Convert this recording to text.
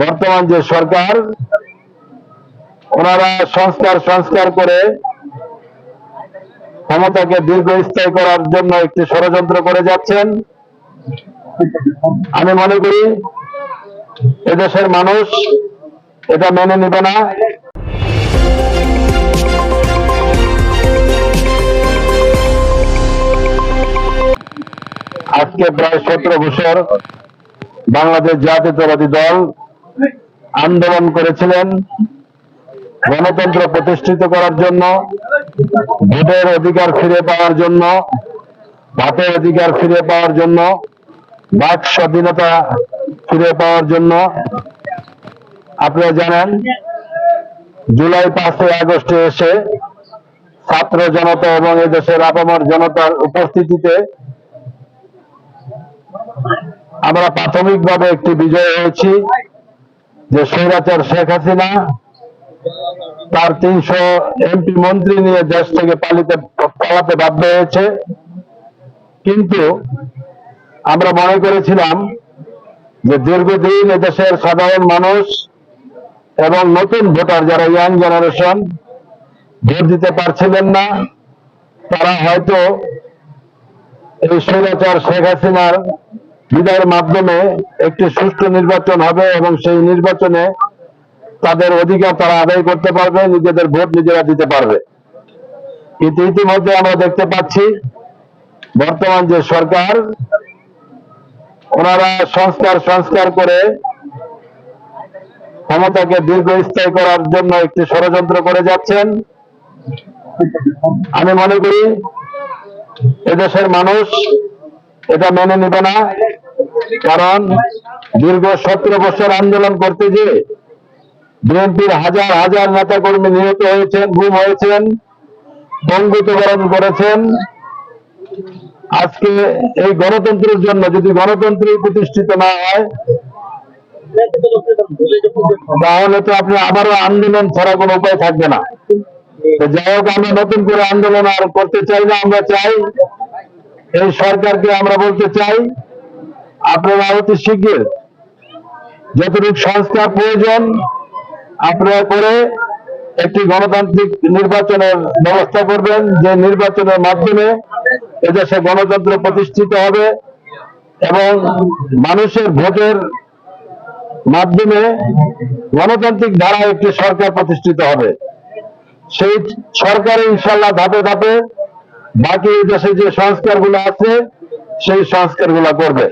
বর্তমান যে সরকার, ওনারা সংস্কার সংস্কার করে ক্ষমতাকে দীর্ঘস্থায়ী করার জন্য একটি ষড়যন্ত্র করে যাচ্ছেন। আমি মনে করি এদেশের মানুষ এটা মেনে নেবে না। আজকে প্রায় সতেরো বছর বাংলাদেশ জাতীয়তাবাদী দল আন্দোলন করেছিলেন গণতন্ত্র প্রতিষ্ঠিত করার জন্য, ভোটের অধিকার ফিরে পাওয়ার জন্য, ভাতের অধিকার ফিরে পাওয়ার জন্য, বাক স্বাধীনতা ফিরে পাওয়ার জন্য। আপনারা জানেন, জুলাই পাঁচই আগস্টে এসে ছাত্র জনতা এবং এদেশের আপামর জনতার উপস্থিতিতে আমরা প্রাথমিকভাবে একটি বিজয় হয়েছি। যে স্বৈরাচার শেখ হাসিনা, তার তিনশো এমপি মন্ত্রী নিয়ে দেশ থেকে পালিতে, পালাতে বাধ্য হয়েছে। কিন্তু আমরা মনে করেছিলাম যে দীর্ঘদিন এদেশের সাধারণ মানুষ এবং নতুন ভোটার যারা ইয়াং জেনারেশন, ভোট দিতে পারছিলেন না। তারা হয়তো এই স্বৈরাচার শেখ হাসিনার বিদায়ের মাধ্যমে একটি সুষ্ঠু নির্বাচন হবে এবং সেই নির্বাচনে তাদের অধিকার তারা আদায় করতে পারবে, নিজেদের ভোট নিজেরা দিতে পারবে। কিন্তু ইতিমধ্যে আমরা দেখতে পাচ্ছি, বর্তমান যে সরকার, ওনারা সংস্কার সংস্কার করে ক্ষমতাকে দীর্ঘস্থায়ী করার জন্য একটি ষড়যন্ত্র করে যাচ্ছেন। আমি মনে করি, এদেশের মানুষ এটা মেনে নেবে না। কারণ দীর্ঘ সতেরো বছর আন্দোলন করতে যে বিএনপির হাজার হাজার নেতা কর্মী নিহত হয়েছেন, গুম হয়েছেন পঙ্গুতকরণ করেছেন। আজকে এই গণতন্ত্রের জন্য যদি গণতন্ত্র প্রতিষ্ঠিত না হয়, তাহলে তো আপনি আবারও আন্দোলন ছাড়া কোনো উপায় থাকবে না। যাই হোক, আমরা নতুন করে আন্দোলন আর করতে চাই না, আমরা চাই এই সরকারকে আমরা বলতে চাই, আপনারা অতি শীঘ্র যতটুকু সংস্কার প্রয়োজন, আপনারা করে একটি গণতান্ত্রিক নির্বাচনের ব্যবস্থা করবেন, যে নির্বাচনের মাধ্যমে এদেশে গণতন্ত্র প্রতিষ্ঠিত হবে এবং মানুষের ভোটের মাধ্যমে গণতান্ত্রিক ধারায় একটি সরকার প্রতিষ্ঠিত হবে। সেই সরকারে ইনশাল্লাহ ধাপে ধাপে বাকি দেশে যে সংস্কারগুলো আছে সেই সংস্কারগুলো করবে।